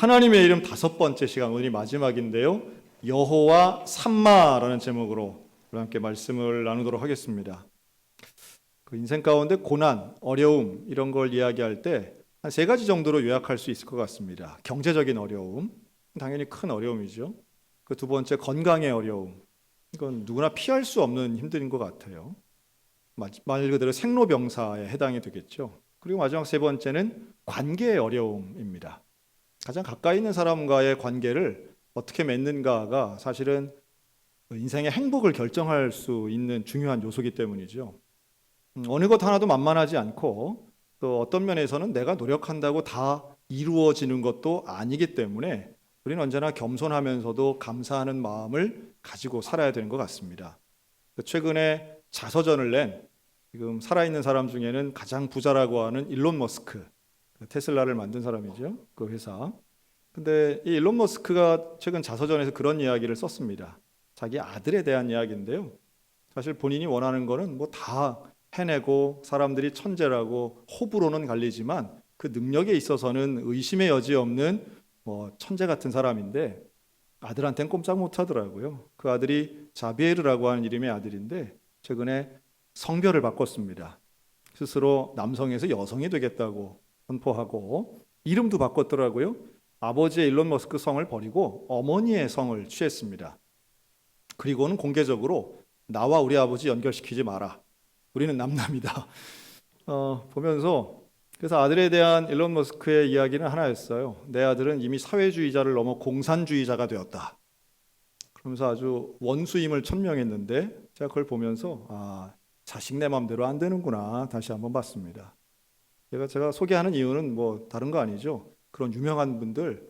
하나님의 이름 다섯 번째 시간, 오늘이 마지막인데요. 여호와 삼마라는 제목으로 함께 말씀을 나누도록 하겠습니다. 그 인생 가운데 고난, 어려움 이런 걸 이야기할 때 한 세 가지 정도로 요약할 수 있을 것 같습니다. 경제적인 어려움, 당연히 큰 어려움이죠. 그 두 번째 건강의 어려움, 이건 누구나 피할 수 없는 힘든 것 같아요. 마- 말 그대로 생로병사에 해당이 되겠죠. 그리고 마지막 세 번째는 관계의 어려움입니다. 가장 가까이 있는 사람과의 관계를 어떻게 맺는가가 사실은 인생의 행복을 결정할 수 있는 중요한 요소이기 때문이죠. 음, 어느 것 하나도 만만하지 않고 또 어떤 면에서는 내가 노력한다고 다 이루어지는 것도 아니기 때문에 우리는 언제나 겸손하면서도 감사하는 마음을 가지고 살아야 되는 것 같습니다. 최근에 자서전을 낸 지금 살아있는 사람 중에는 가장 부자라고 하는 일론 머스크 그 테슬라를 만든 사람이죠. 그 회사. 근데 이 일론 머스크가 최근 자서전에서 그런 이야기를 썼습니다. 자기 아들에 대한 이야기인데요. 사실 본인이 원하는 거는 뭐 다 해내고 사람들이 천재라고 호불호는 갈리지만 그 능력에 있어서는 의심의 여지 없는 뭐 천재 같은 사람인데 아들한테는 꼼짝 못 하더라고요. 그 아들이 자비에르라고 하는 이름의 아들인데 최근에 성별을 바꿨습니다. 스스로 남성에서 여성이 되겠다고 선포하고 이름도 바꿨더라고요. 아버지의 일론 머스크 성을 버리고 어머니의 성을 취했습니다. 그리고는 공개적으로 나와 우리 아버지 연결시키지 마라. 우리는 남남이다. 어, 보면서 그래서 아들에 대한 일론 머스크의 이야기는 하나였어요. 내 아들은 이미 사회주의자를 넘어 공산주의자가 되었다. 그러면서 아주 원수임을 천명했는데 제가 그걸 보면서 아 자식 내 마음대로 안 되는구나 다시 한번 봤습니다. 제가 제가 소개하는 이유는 뭐 다른 거 아니죠. 그런 유명한 분들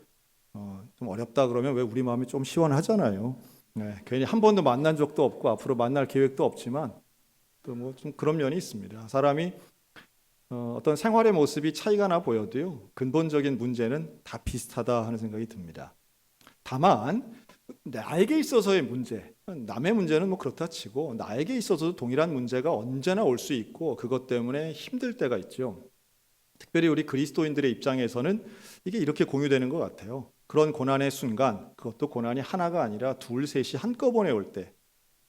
어, 좀 어렵다 그러면 왜 우리 마음이 좀 시원하잖아요. 네, 괜히 한 번도 만난 적도 없고 앞으로 만날 계획도 없지만 또 뭐 좀 그런 면이 있습니다. 사람이 어, 어떤 생활의 모습이 차이가 나 보여도요 근본적인 문제는 다 비슷하다 하는 생각이 듭니다. 다만 나에게 있어서의 문제, 남의 문제는 뭐 그렇다 치고 나에게 있어서도 동일한 문제가 언제나 올 수 있고 그것 때문에 힘들 때가 있죠. 특별히 우리 그리스도인들의 입장에서는 이게 이렇게 공유되는 것 같아요. 그런 고난의 순간, 그것도 고난이 하나가 아니라 둘, 셋이 한꺼번에 올 때,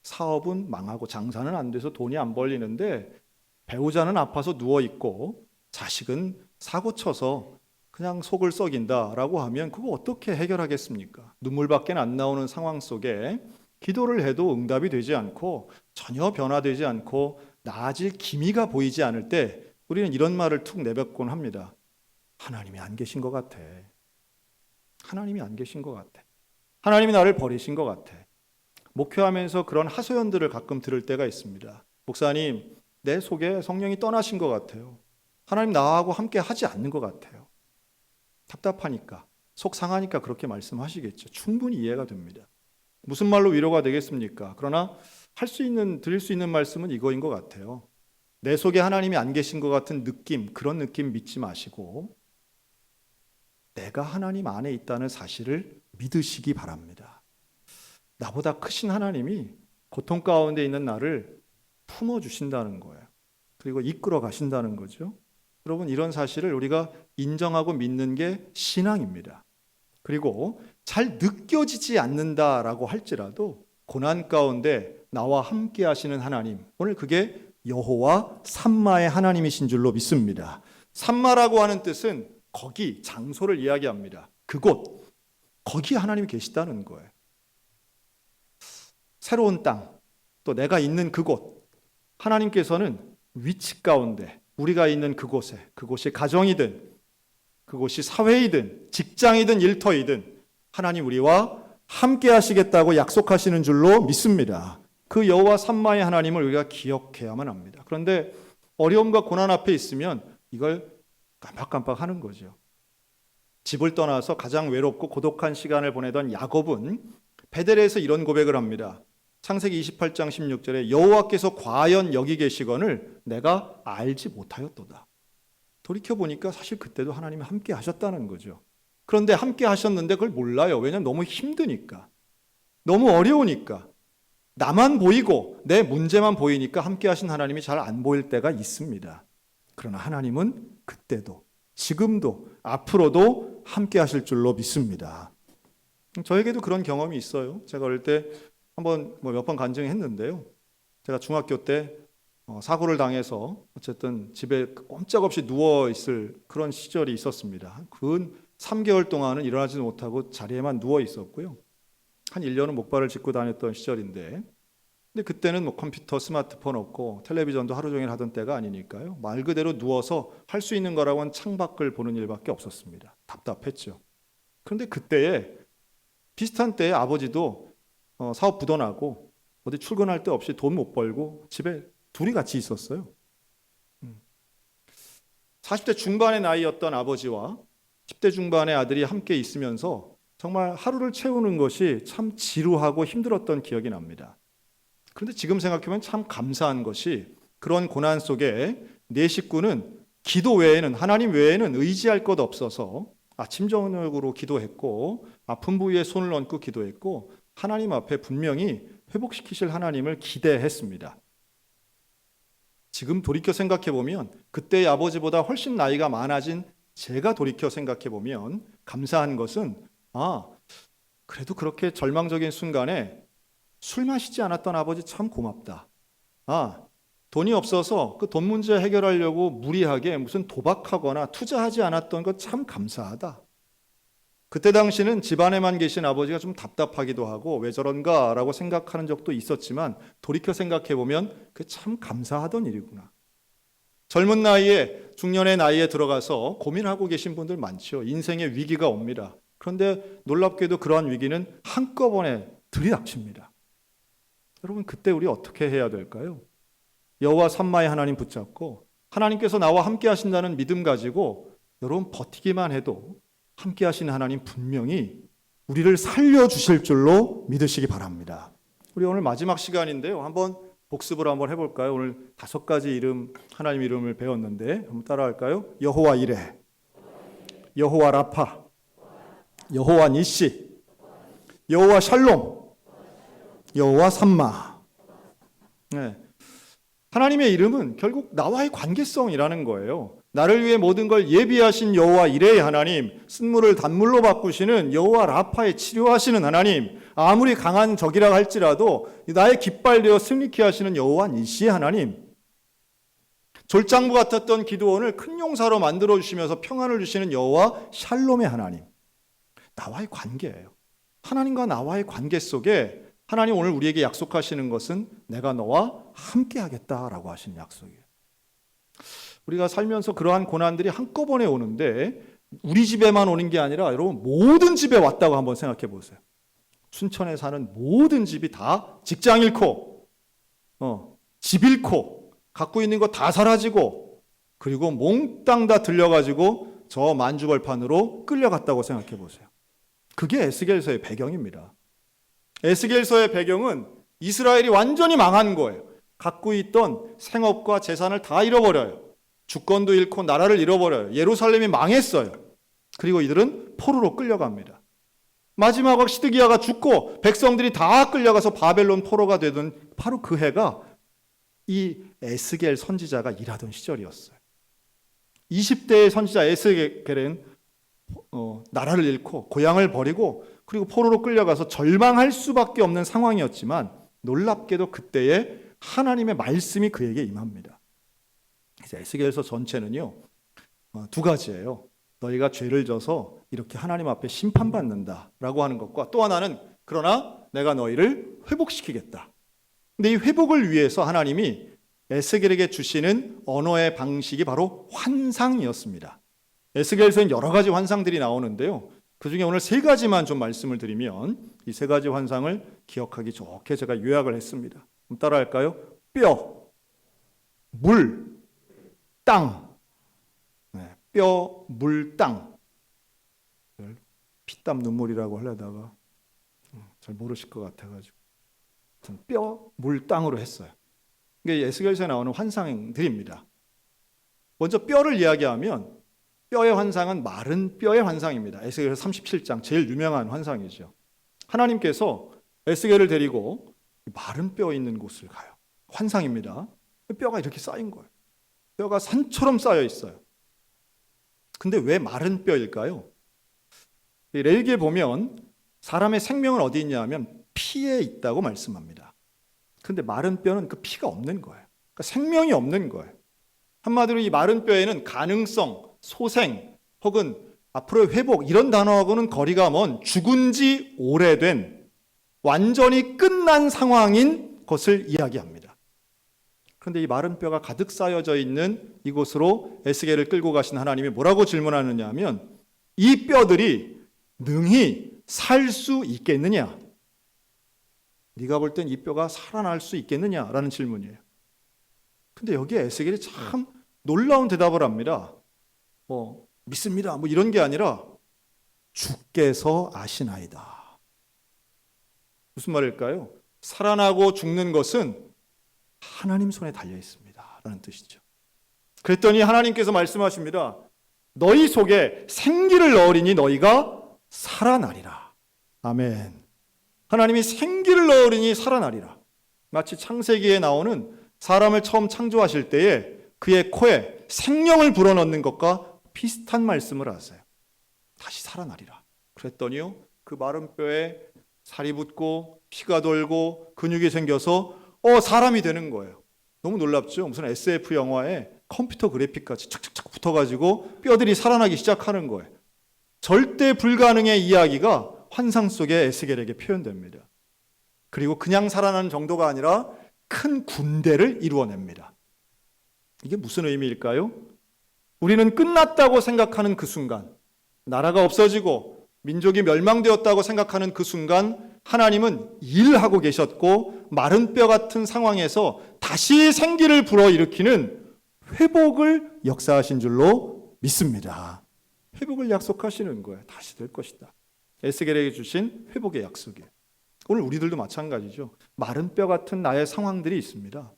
사업은 망하고 장사는 안 돼서 돈이 안 벌리는데 배우자는 아파서 누워 있고 자식은 사고 쳐서 그냥 속을 썩인다라고 하면 그거 어떻게 해결하겠습니까? 눈물밖에 안 나오는 상황 속에 기도를 해도 응답이 되지 않고 전혀 변화되지 않고 나아질 기미가 보이지 않을 때 우리는 이런 말을 툭 내뱉곤 합니다. 하나님이 안 계신 것 같아. 하나님이 안 계신 것 같아. 하나님이 나를 버리신 것 같아. 목회하면서 그런 하소연들을 가끔 들을 때가 있습니다. 목사님, 내 속에 성령이 떠나신 것 같아요. 하나님 나하고 함께 하지 않는 것 같아요. 답답하니까, 속 상하니까 그렇게 말씀하시겠죠. 충분히 이해가 됩니다. 무슨 말로 위로가 되겠습니까? 그러나 할 수 있는, 드릴 수 있는 말씀은 이거인 것 같아요. 내 속에 하나님이 안 계신 것 같은 느낌, 그런 느낌 믿지 마시고, 내가 하나님 안에 있다는 사실을 믿으시기 바랍니다. 나보다 크신 하나님이 고통 가운데 있는 나를 품어 주신다는 거예요. 그리고 이끌어 가신다는 거죠. 여러분 이런 사실을 우리가 인정하고 믿는 게 신앙입니다. 그리고 잘 느껴지지 않는다라고 할지라도 고난 가운데 나와 함께 하시는 하나님. 오늘 그게 여호와 삼마의 하나님이신 줄로 믿습니다. 삼마라고 하는 뜻은 거기 장소를 이야기합니다. 그곳 거기 하나님이 계시다는 거예요. 새로운 땅, 또 내가 있는 그곳, 하나님께서는 위치 가운데 우리가 있는 그곳에, 그곳이 가정이든, 그곳이 사회이든, 직장이든, 일터이든, 하나님 우리와 함께 하시겠다고 약속하시는 줄로 믿습니다. 그 여호와 삼마의 하나님을 우리가 기억해야만 합니다. 그런데 어려움과 고난 앞에 있으면 이걸 깜빡깜빡 하는 거죠. 집을 떠나서 가장 외롭고 고독한 시간을 보내던 야곱은 베델에서 이런 고백을 합니다. 창세기 28장 16절에 여호와께서 과연 여기 계시건을 내가 알지 못하였도다. 돌이켜 보니까 사실 그때도 하나님이 함께 하셨다는 거죠. 그런데 함께 하셨는데 그걸 몰라요. 왜냐하면 너무 힘드니까. 너무 어려우니까. 나만 보이고 내 문제만 보이니까 함께 하신 하나님이 잘 안 보일 때가 있습니다. 그러나 하나님은 그때도 지금도 앞으로도 함께 하실 줄로 믿습니다. 저에게도 그런 경험이 있어요. 제가 어릴 때 한번 뭐 몇 번 간증했는데요. 제가 중학교 때 어, 사고를 당해서 어쨌든 집에 꼼짝없이 누워 있을 그런 시절이 있었습니다. 근 3개월 동안은 일어나지 못하고 자리에만 누워 있었고요. 한 1년은 목발을 짚고 다녔던 시절인데 근데 그때는 뭐 컴퓨터, 스마트폰 없고 텔레비전도 하루 종일 하던 때가 아니니까요. 말 그대로 누워서 할 수 있는 거라고는 창밖을 보는 일밖에 없었습니다. 답답했죠. 그런데 그때에 비슷한 때에 아버지도 어, 사업 부도나고 어디 출근할 데 없이 돈 못 벌고 집에 둘이 같이 있었어요. 음. 40대 중반의 나이였던 아버지와 10대 중반의 아들이 함께 있으면서 정말 하루를 채우는 것이 참 지루하고 힘들었던 기억이 납니다. 그런데 지금 생각해보면 참 감사한 것이 그런 고난 속에 내 식구는 기도 외에는 하나님 외에는 의지할 것 없어서 아침 저녁으로 기도했고 아픈 부위에 손을 얹고 기도했고 하나님 앞에 분명히 회복시키실 하나님을 기대했습니다. 지금 돌이켜 생각해 보면 그때의 아버지보다 훨씬 나이가 많아진 제가 돌이켜 생각해 보면 감사한 것은 아 그래도 그렇게 절망적인 순간에 술 마시지 않았던 아버지 참 고맙다. 아 돈이 없어서 그 돈 문제 해결하려고 무리하게 무슨 도박하거나 투자하지 않았던 것 참 감사하다. 그때 당시는 집안에만 계신 아버지가 좀 답답하기도 하고 왜 저런가라고 생각하는 적도 있었지만 돌이켜 생각해 보면 그 참 감사하던 일이구나. 젊은 나이에 중년의 나이에 들어가서 고민하고 계신 분들 많죠. 인생의 위기가 옵니다. 그런데 놀랍게도 그러한 위기는 한꺼번에 들이닥칩니다. 여러분 그때 우리 어떻게 해야 될까요? 여호와 삼마의 하나님 붙잡고 하나님께서 나와 함께 하신다는 믿음 가지고 여러분 버티기만 해도 함께 하시는 하나님 분명히 우리를 살려 주실 줄로 믿으시기 바랍니다. 우리 오늘 마지막 시간인데요. 한번 복습을 한번 해볼까요? 오늘 다섯 가지 이름 하나님 이름을 배웠는데 한번 따라할까요? 여호와 이레, 여호와 라파, 여호와 니시, 여호와 샬롬, 여호와 삼마. 네. 하나님의 이름은 결국 나와의 관계성이라는 거예요. 나를 위해 모든 걸 예비하신 여호와 이레의 하나님, 쓴물을 단물로 바꾸시는 여호와 라파의 치료하시는 하나님, 아무리 강한 적이라 할지라도 나의 깃발되어 승리케 하시는 여호와 니시의 하나님, 졸장부 같았던 기도원을 큰 용사로 만들어 주시면서 평안을 주시는 여호와 샬롬의 하나님, 나와의 관계예요. 하나님과 나와의 관계 속에 하나님 오늘 우리에게 약속하시는 것은 내가 너와 함께 하겠다라고 하시는 약속이에요. 우리가 살면서 그러한 고난들이 한꺼번에 오는데 우리 집에만 오는 게 아니라 여러분 모든 집에 왔다고 한번 생각해 보세요. 춘천에 사는 모든 집이 다 직장 잃고 어, 집 잃고 갖고 있는 거 다 사라지고 그리고 몽땅 다 들려가지고 저 만주벌판으로 끌려갔다고 생각해 보세요. 그게 에스겔서의 배경입니다. 에스겔서의 배경은 이스라엘이 완전히 망한 거예요. 갖고 있던 생업과 재산을 다 잃어버려요. 주권도 잃고 나라를 잃어버려요. 예루살렘이 망했어요. 그리고 이들은 포로로 끌려갑니다. 마지막으로 시드기야가 죽고 백성들이 다 끌려가서 바벨론 포로가 되던 바로 그 해가 이 에스겔 선지자가 일하던 시절이었어요. 20대의 선지자 에스겔은 어, 나라를 잃고 고향을 버리고 그리고 포로로 끌려가서 절망할 수밖에 없는 상황이었지만 놀랍게도 그때에 하나님의 말씀이 그에게 임합니다. 그래서 에스겔서 전체는요 어, 두 가지예요. 너희가 죄를 져서 이렇게 하나님 앞에 심판받는다라고 하는 것과 또 하나는 그러나 내가 너희를 회복시키겠다. 근데 이 회복을 위해서 하나님이 에스겔에게 주시는 언어의 방식이 바로 환상이었습니다. 에스겔서엔 여러 가지 환상들이 나오는데요. 그 중에 오늘 세 가지만 좀 말씀을 드리면 이 세 가지 환상을 기억하기 좋게 제가 요약을 했습니다. 그럼 따라 할까요? 뼈, 물, 땅. 네, 뼈, 물, 땅. 피땀 눈물이라고 하려다가 음, 잘 모르실 것 같아가지고 뼈, 물, 땅으로 했어요. 이게 에스겔서에 나오는 환상들입니다. 먼저 뼈를 이야기하면 뼈의 환상은 마른 뼈의 환상입니다. 에스겔 37장 제일 유명한 환상이죠. 하나님께서 에스겔을 데리고 마른 뼈 있는 곳을 가요. 환상입니다. 뼈가 이렇게 쌓인 거예요. 뼈가 산처럼 쌓여 있어요. 근데 왜 마른 뼈일까요? 이 레위기에 보면 사람의 생명은 어디 있냐면 피에 있다고 말씀합니다. 근데 마른 뼈는 그 피가 없는 거예요. 그러니까 생명이 없는 거예요. 한마디로 이 마른 뼈에는 가능성, 소생 혹은 앞으로의 회복 이런 단어하고는 거리가 먼 죽은 지 오래된 완전히 끝난 상황인 것을 이야기합니다. 그런데 이 마른 뼈가 가득 쌓여져 있는 이곳으로 에스겔을 끌고 가신 하나님이 뭐라고 질문하느냐 하면 이 뼈들이 능히 살 수 있겠느냐? 네가 볼 땐 이 뼈가 살아날 수 있겠느냐라는 질문이에요. 근데 여기에 에스겔이 참 놀라운 대답을 합니다. 뭐 믿습니다. 뭐 이런 게 아니라 주께서 아시나이다. 무슨 말일까요? 살아나고 죽는 것은 하나님 손에 달려 있습니다. 라는 뜻이죠. 그랬더니 하나님께서 말씀하십니다. 너희 속에 생기를 넣으리니 너희가 살아나리라. 아멘. 하나님이 생기를 넣으리니 살아나리라. 마치 창세기에 나오는 사람을 처음 창조하실 때에 그의 코에 생명을 불어넣는 것과 비슷한 말씀을 하세요. 다시 살아나리라. 그랬더니요. 그 마른 뼈에 살이 붙고 피가 돌고 근육이 생겨서 어 사람이 되는 거예요. 너무 놀랍죠? 무슨 SF 영화에 컴퓨터 그래픽 같이 착착착 붙어가지고 뼈들이 살아나기 시작하는 거예요. 절대 불가능의 이야기가 환상 속에 에스겔에게 표현됩니다. 그리고 그냥 살아나는 정도가 아니라 큰 군대를 이루어냅니다. 이게 무슨 의미일까요? 우리는 끝났다고 생각하는 그 순간, 나라가 없어지고 민족이 멸망되었다고 생각하는 그 순간, 하나님은 일하고 계셨고 마른 뼈 같은 상황에서 다시 생기를 불어일으키는 회복을 역사하신 줄로 믿습니다. 회복을 약속하시는 거예요. 다시 될 것이다. 에스겔에게 주신 회복의 약속이에요. 오늘 우리들도 마찬가지죠. 마른 뼈 같은 나의 상황들이 있습니다.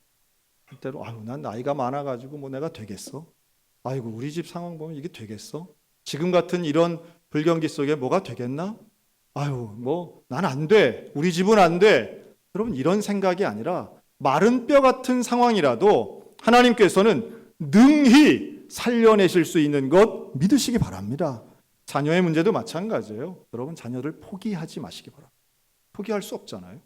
때로 아유 난 나이가 많아가지고 뭐 내가 되겠어? 아이고 우리 집 상황 보면 이게 되겠어? 지금 같은 이런 불경기 속에 뭐가 되겠나? 아유 뭐 난 안 돼. 우리 집은 안 돼. 여러분 이런 생각이 아니라 마른 뼈 같은 상황이라도 하나님께서는 능히 살려내실 수 있는 것 믿으시기 바랍니다. 자녀의 문제도 마찬가지예요. 여러분 자녀를 포기하지 마시기 바랍니다. 포기할 수 없잖아요.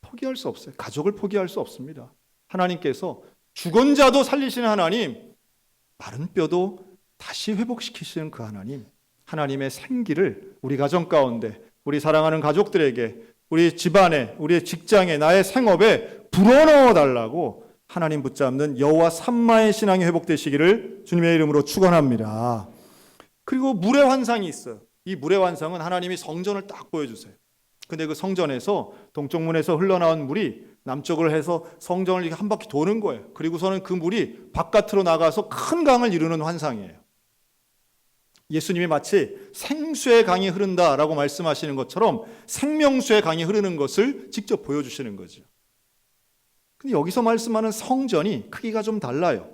포기할 수 없어요. 가족을 포기할 수 없습니다. 하나님께서 죽은 자도 살리시는 하나님, 마른 뼈도 다시 회복시키시는 그 하나님, 하나님의 생기를 우리 가정 가운데, 우리 사랑하는 가족들에게, 우리 집안에, 우리의 직장에, 나의 생업에 불어넣어 달라고 하나님 붙잡는 여호와 삼마의 신앙이 회복되시기를 주님의 이름으로 축원합니다. 그리고 물의 환상이 있어요. 이 물의 환상은 하나님이 성전을 딱 보여주세요. 근데 그 성전에서 동쪽 문에서 흘러나온 물이 남쪽을 해서 성전을 이렇게 한 바퀴 도는 거예요. 그리고서는 그 물이 바깥으로 나가서 큰 강을 이루는 환상이에요. 예수님이 마치 생수의 강이 흐른다라고 말씀하시는 것처럼 생명수의 강이 흐르는 것을 직접 보여주시는 거죠. 근데 여기서 말씀하는 성전이 크기가 좀 달라요.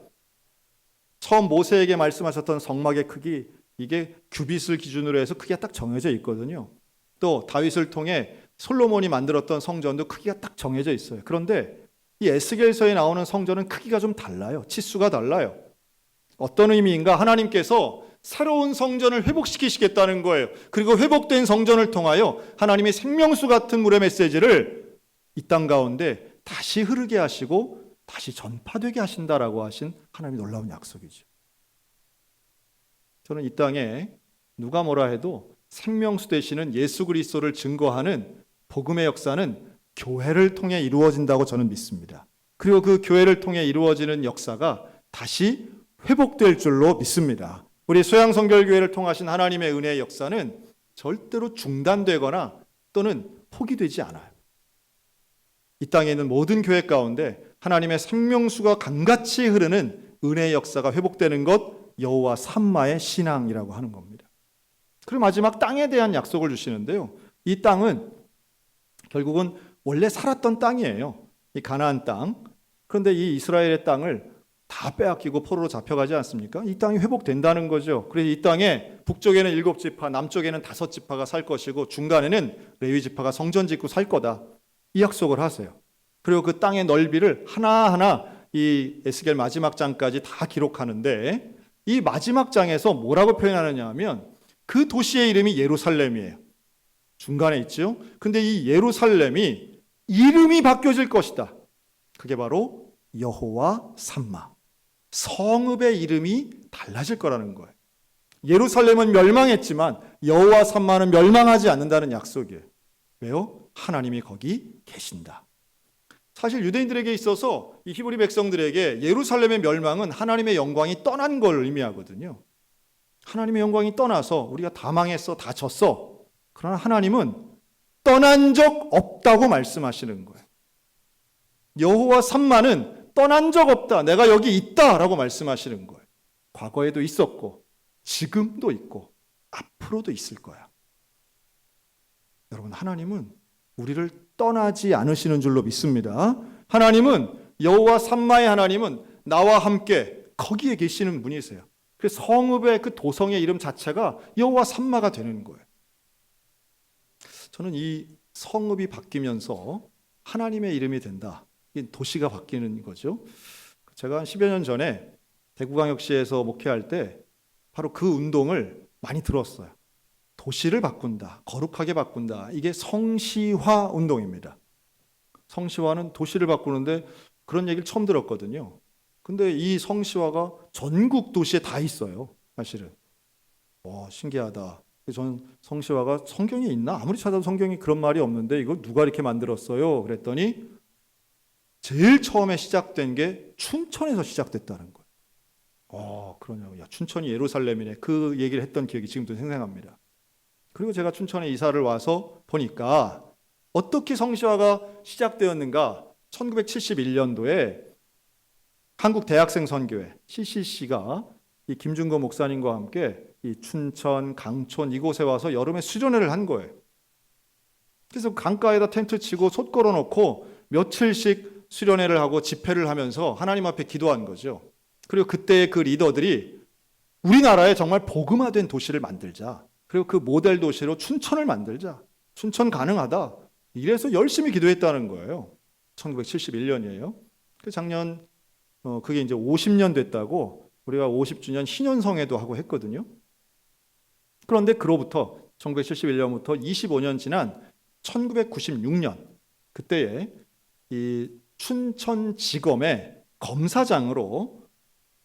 처음 모세에게 말씀하셨던 성막의 크기 이게 규빗을 기준으로 해서 크기가 딱 정해져 있거든요. 또 다윗을 통해 솔로몬이 만들었던 성전도 크기가 딱 정해져 있어요. 그런데 이 에스겔서에 나오는 성전은 크기가 좀 달라요. 치수가 달라요. 어떤 의미인가? 하나님께서 새로운 성전을 회복시키시겠다는 거예요. 그리고 회복된 성전을 통하여 하나님의 생명수 같은 물의 메시지를 이 땅 가운데 다시 흐르게 하시고 다시 전파되게 하신다라고 하신 하나님의 놀라운 약속이죠. 저는 이 땅에 누가 뭐라 해도 생명수 되시는 예수 그리스도를 증거하는 복음의 역사는 교회를 통해 이루어진다고 저는 믿습니다. 그리고 그 교회를 통해 이루어지는 역사가 다시 회복될 줄로 믿습니다. 우리 소양성결교회를 통하신 하나님의 은혜의 역사는 절대로 중단되거나 또는 포기되지 않아요. 이 땅에 있는 모든 교회 가운데 하나님의 생명수가 강같이 흐르는 은혜의 역사가 회복되는 것 여호와 삼마의 신앙이라고 하는 겁니다. 그리고 마지막 땅에 대한 약속을 주시는데요. 이 땅은 결국은 원래 살았던 땅이에요. 이 가나안 땅. 그런데 이 이스라엘의 땅을 다 빼앗기고 포로로 잡혀가지 않습니까? 이 땅이 회복된다는 거죠. 그래서 이 땅에 북쪽에는 일곱 지파, 남쪽에는 다섯 지파가 살 것이고 중간에는 레위 지파가 성전 짓고 살 거다. 이 약속을 하세요. 그리고 그 땅의 넓이를 하나하나 이 에스겔 마지막 장까지 다 기록하는데 이 마지막 장에서 뭐라고 표현하느냐 하면 그 도시의 이름이 예루살렘이에요. 중간에 있죠. 근데 이 예루살렘이 이름이 바뀌어질 것이다. 그게 바로 여호와 삼마. 성읍의 이름이 달라질 거라는 거예요. 예루살렘은 멸망했지만 여호와 삼마는 멸망하지 않는다는 약속이에요. 왜요? 하나님이 거기 계신다. 사실 유대인들에게 있어서 이 히브리 백성들에게 예루살렘의 멸망은 하나님의 영광이 떠난 걸 의미하거든요. 하나님의 영광이 떠나서 우리가 다 망했어, 다 졌어. 그러나 하나님은 떠난 적 없다고 말씀하시는 거예요. 여호와 삼마는 떠난 적 없다. 내가 여기 있다라고 말씀하시는 거예요. 과거에도 있었고 지금도 있고 앞으로도 있을 거야. 여러분 하나님은 우리를 떠나지 않으시는 줄로 믿습니다. 하나님은 여호와 삼마의 하나님은 나와 함께 거기에 계시는 분이세요. 그 성읍의 그 도성의 이름 자체가 여호와 삼마가 되는 거예요. 저는 이 성읍이 바뀌면서 하나님의 이름이 된다. 이 도시가 바뀌는 거죠. 제가 한 10여 년 전에 대구광역시에서 목회할 때 바로 그 운동을 많이 들었어요. 도시를 바꾼다. 거룩하게 바꾼다. 이게 성시화 운동입니다. 성시화는 도시를 바꾸는데 그런 얘기를 처음 들었거든요. 근데 이 성시화가 전국 도시에 다 있어요. 사실은. 와, 신기하다. 저는 성시화가 성경에 있나? 아무리 찾아도 성경에 그런 말이 없는데 이거 누가 이렇게 만들었어요? 그랬더니 제일 처음에 시작된 게 춘천에서 시작됐다는 거예요. 어, 그러냐고. 야, 춘천이 예루살렘이네. 그 얘기를 했던 기억이 지금도 생생합니다. 그리고 제가 춘천에 이사를 와서 보니까 어떻게 성시화가 시작되었는가? 1971년도에 한국 대학생 선교회 CCC가 이 김준거 목사님과 함께 이 춘천, 강촌 이곳에 와서 여름에 수련회를 한 거예요. 그래서 강가에다 텐트 치고 솥 걸어 놓고 며칠씩 수련회를 하고 집회를 하면서 하나님 앞에 기도한 거죠. 그리고 그때의 그 리더들이 우리나라에 정말 복음화된 도시를 만들자. 그리고 그 모델 도시로 춘천을 만들자. 춘천 가능하다. 이래서 열심히 기도했다는 거예요. 1971년이에요. 그 작년 어 그게 이제 50년 됐다고 우리가 50주년 신년성회도 하고 했거든요. 그런데 그로부터 1971년부터 25년 지난 1996년 그때에 이 춘천지검의 검사장으로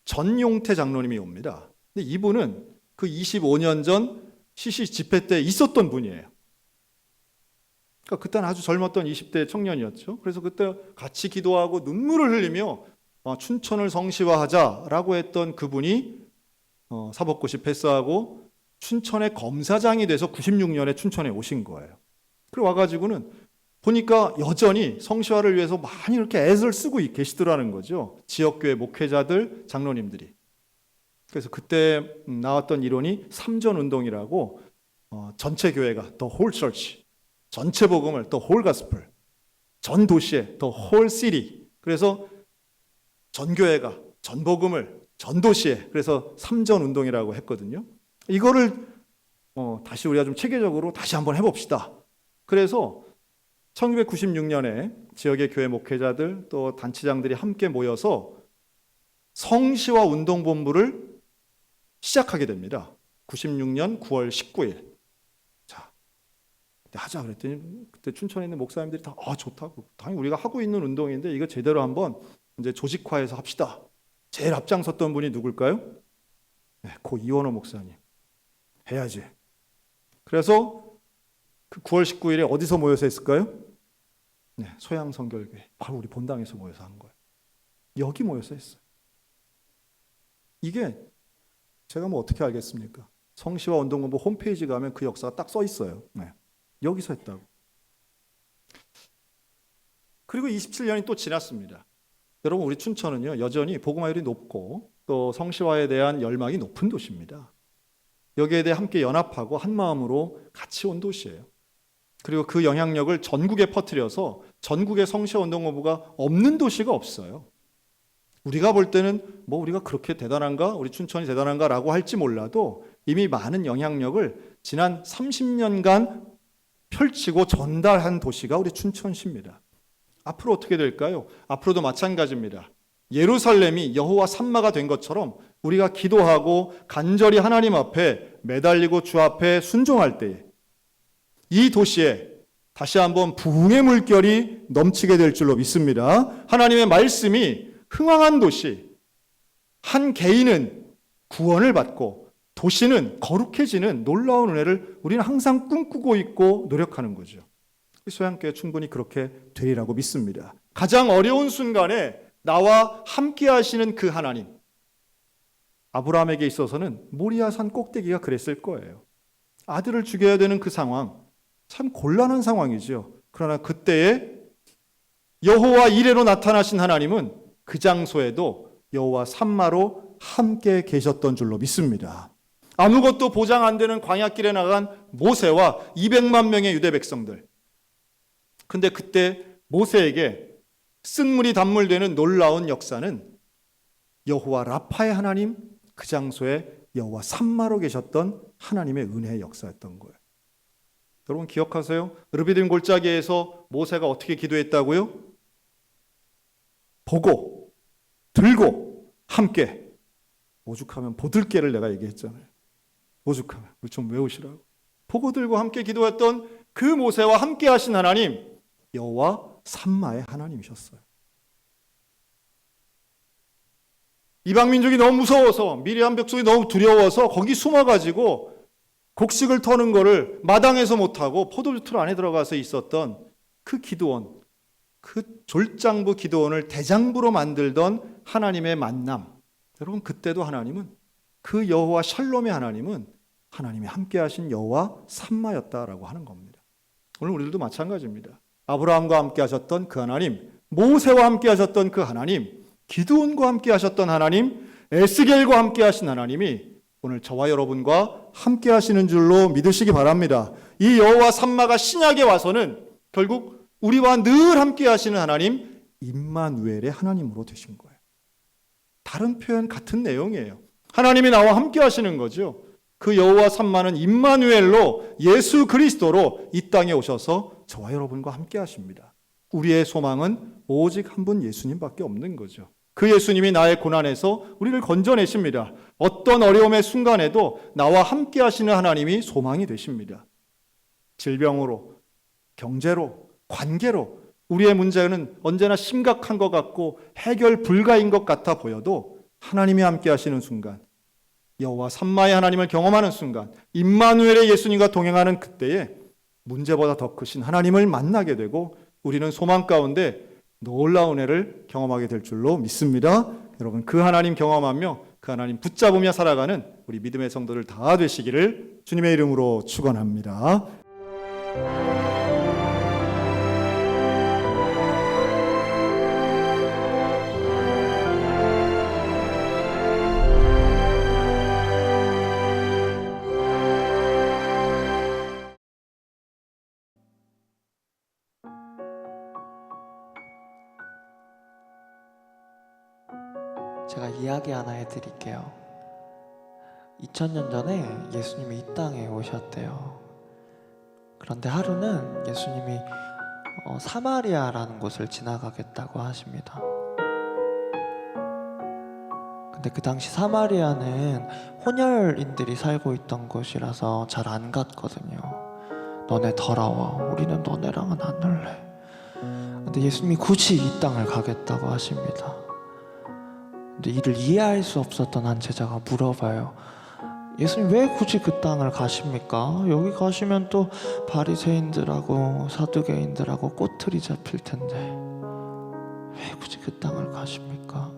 전용태 장로님이 옵니다. 근데 이분은 그 25년 전 시시 집회 때 있었던 분이에요. 그러니까 그때는 아주 젊었던 20대 청년이었죠. 그래서 그때 같이 기도하고 눈물을 흘리며 어, 춘천을 성시화하자라고 했던 그분이 어, 사법고시 패스하고 춘천의 검사장이 돼서 96년에 춘천에 오신 거예요. 그리고 와가지고는 보니까 여전히 성시화를 위해서 많이 이렇게 애를 쓰고 계시더라는 거죠. 지역교회 목회자들, 장로님들이. 그래서 그때 나왔던 이론이 삼전 운동이라고 어, 전체 교회가 더 홀 처치, 전체 복음을 더 홀 가스플, 전 도시에 더 홀 시리. 그래서 전 교회가 전 복음을 전 도시에 그래서 삼전 운동이라고 했거든요. 이거를 어, 다시 우리가 좀 체계적으로 다시 한번 해봅시다. 그래서 1996년에 지역의 교회 목회자들 또 단체장들이 함께 모여서 성시화 운동본부를 시작하게 됩니다. 96년 9월 19일. 자, 하자 그랬더니 그때 춘천에 있는 목사님들이 다 아, 좋다고. 당연히 우리가 하고 있는 운동인데 이거 제대로 한번 이제 조직화해서 합시다. 제일 앞장섰던 분이 누굴까요? 네, 고 이원호 목사님. 해야지. 그래서 그 9월 19일에 어디서 모여서 했을까요? 네, 소양 성결교회. 바로 우리 본당에서 모여서 한 거예요. 여기 모여서 했어요. 이게 제가 뭐 어떻게 알겠습니까? 성시와 운동본부 홈페이지 가면 그 역사가 딱 써 있어요. 네. 여기서 했다고. 그리고 27년이 또 지났습니다. 여러분 우리 춘천은요 여전히 복음화율이 높고 또 성시화에 대한 열망이 높은 도시입니다. 여기에 대해 함께 연합하고 한 마음으로 같이 온 도시예요. 그리고 그 영향력을 전국에 퍼뜨려서 전국의 성시화 운동본부가 없는 도시가 없어요. 우리가 볼 때는 뭐 우리가 그렇게 대단한가? 우리 춘천이 대단한가라고 할지 몰라도 이미 많은 영향력을 지난 30년간 펼치고 전달한 도시가 우리 춘천시입니다. 앞으로 어떻게 될까요? 앞으로도 마찬가지입니다. 예루살렘이 여호와 산마가 된 것처럼 우리가 기도하고 간절히 하나님 앞에 매달리고 주 앞에 순종할 때에 이 도시에 다시 한번 부흥의 물결이 넘치게 될 줄로 믿습니다. 하나님의 말씀이 흥왕한 도시, 한 개인은 구원을 받고 도시는 거룩해지는 놀라운 은혜를 우리는 항상 꿈꾸고 있고 노력하는 거죠. 소양교회 충분히 그렇게 되리라고 믿습니다. 가장 어려운 순간에 나와 함께 하시는 그 하나님. 아브라함에게 있어서는 모리아산 꼭대기가 그랬을 거예요. 아들을 죽여야 되는 그 상황. 참 곤란한 상황이죠. 그러나 그때에 여호와 이레로 나타나신 하나님은 그 장소에도 여호와 산마로 함께 계셨던 줄로 믿습니다. 아무것도 보장 안 되는 광야길에 나간 모세와 200만 명의 유대 백성들. 근데 그때 모세에게 쓴물이 단물되는 놀라운 역사는 여호와 라파의 하나님 그 장소에 여호와 산마로 계셨던 하나님의 은혜의 역사였던 거예요. 여러분 기억하세요? 르비딤 골짜기에서 모세가 어떻게 기도했다고요? 보고 들고 함께 오죽하면 보들개를 내가 얘기했잖아요. 오죽하면 좀 외우시라고. 보고 들고 함께 기도했던 그 모세와 함께 하신 하나님 여호와 산마의 하나님이셨어요. 이방 민족이 너무 무서워서 미리암 백성이 너무 두려워서 거기 숨어가지고 곡식을 터는 거를 마당에서 못하고 포도주 틀 안에 들어가서 있었던 그 기도원, 그 졸장부 기도원을 대장부로 만들던 하나님의 만남. 여러분 그때도 하나님은 그 여호와 샬롬의 하나님은 하나님이 함께하신 여호와 삼마였다라고 하는 겁니다. 오늘 우리들도 마찬가지입니다. 아브라함과 함께 하셨던 그 하나님, 모세와 함께 하셨던 그 하나님, 기드온과 함께 하셨던 하나님, 에스겔과 함께 하신 하나님이 오늘 저와 여러분과 함께 하시는 줄로 믿으시기 바랍니다. 이 여호와 삼마가 신약에 와서는 결국 우리와 늘 함께 하시는 하나님 임마누엘의 하나님으로 되신 거예요. 다른 표현 같은 내용이에요. 하나님이 나와 함께 하시는 거죠. 그 여호와 삼마는 임마누엘로 예수 그리스도로 이 땅에 오셔서 저와 여러분과 함께 하십니다. 우리의 소망은 오직 한 분 예수님밖에 없는 거죠. 그 예수님이 나의 고난에서 우리를 건져내십니다. 어떤 어려움의 순간에도 나와 함께 하시는 하나님이 소망이 되십니다. 질병으로, 경제로, 관계로 우리의 문제는 언제나 심각한 것 같고 해결 불가인 것 같아 보여도 하나님이 함께 하시는 순간 여호와 삼마의 하나님을 경험하는 순간 임마누엘의 예수님과 동행하는 그때에 문제보다 더 크신 하나님을 만나게 되고 우리는 소망 가운데 놀라운 애를 경험하게 될 줄로 믿습니다. 여러분 그 하나님 경험하며 그 하나님 붙잡으며 살아가는 우리 믿음의 성도들 다 되시기를 주님의 이름으로 축원합니다. 제가 이야기 하나 해드릴게요. 2000년 전에 예수님이 이 땅에 오셨대요. 그런데 하루는 예수님이 어, 사마리아라는 곳을 지나가겠다고 하십니다. 근데 그 당시 사마리아는 혼혈인들이 살고 있던 곳이라서 잘 안 갔거든요. 너네 돌아와. 우리는 너네랑은 안 놀래. 근데 예수님이 굳이 이 땅을 가겠다고 하십니다. 근데 이를 이해할 수 없었던 한 제자가 물어봐요. 예수님 왜 굳이 그 땅을 가십니까? 여기 가시면 또 바리새인들하고 사두개인들하고 꼬투리 잡힐 텐데 왜 굳이 그 땅을 가십니까?